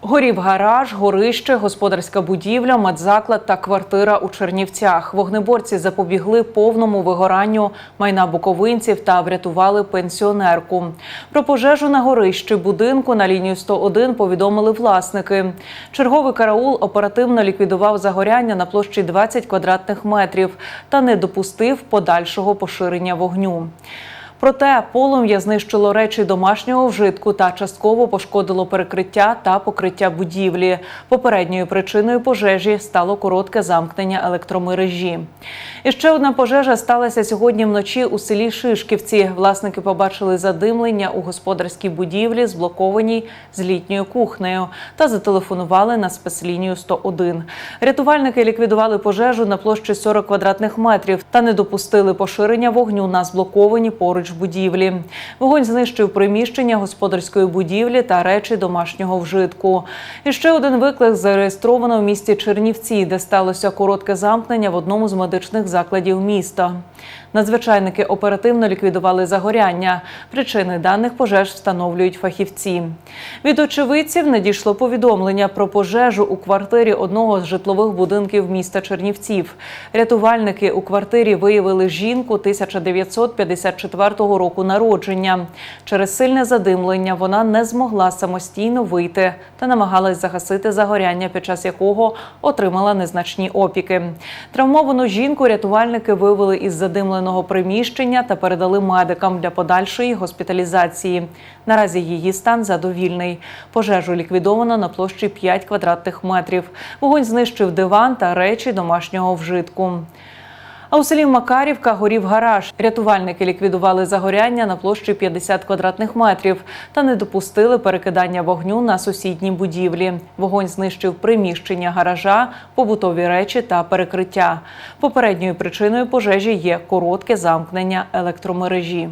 Горів гараж, горище, господарська будівля, медзаклад та квартира у Чернівцях. Вогнеборці запобігли повному вигоранню майна буковинців та врятували пенсіонерку. Про пожежу на горищі будинку на лінію 101 повідомили власники. Черговий караул оперативно ліквідував загоряння на площі 20 квадратних метрів та не допустив подальшого поширення вогню. Проте полум'я знищило речі домашнього вжитку та частково пошкодило перекриття та покриття будівлі. Попередньою причиною пожежі стало коротке замкнення електромережі. І ще одна пожежа сталася сьогодні вночі у селі Шишківці. Власники побачили задимлення у господарській будівлі, зблокованій з літньою кухнею, та зателефонували на спецлінію 101. Рятувальники ліквідували пожежу на площі 40 квадратних метрів та не допустили поширення вогню на зблоковані поруч будівлі. Вогонь знищив приміщення господарської будівлі та речі домашнього вжитку. І ще один виклик зареєстровано в місті Чернівці, де сталося коротке замкнення в одному з медичних закладів міста. Надзвичайники оперативно ліквідували загоряння. Причини даних пожеж встановлюють фахівці. Від очевидців надійшло повідомлення про пожежу у квартирі одного з житлових будинків міста Чернівців. Рятувальники у квартирі виявили жінку 1954 року народження. Через сильне задимлення вона не змогла самостійно вийти та намагалась загасити загоряння, під час якого отримала незначні опіки. Травмовану жінку рятувальники вивели із задимленого приміщення та передали медикам для подальшої госпіталізації. Наразі її стан задовільний. Пожежу ліквідовано на площі 5 квадратних метрів. Вогонь знищив диван та речі домашнього вжитку. А у селі Макарівка горів гараж. Рятувальники ліквідували загоряння на площі 50 квадратних метрів та не допустили перекидання вогню на сусідні будівлі. Вогонь знищив приміщення гаража, побутові речі та перекриття. Попередньою причиною пожежі є коротке замкнення електромережі.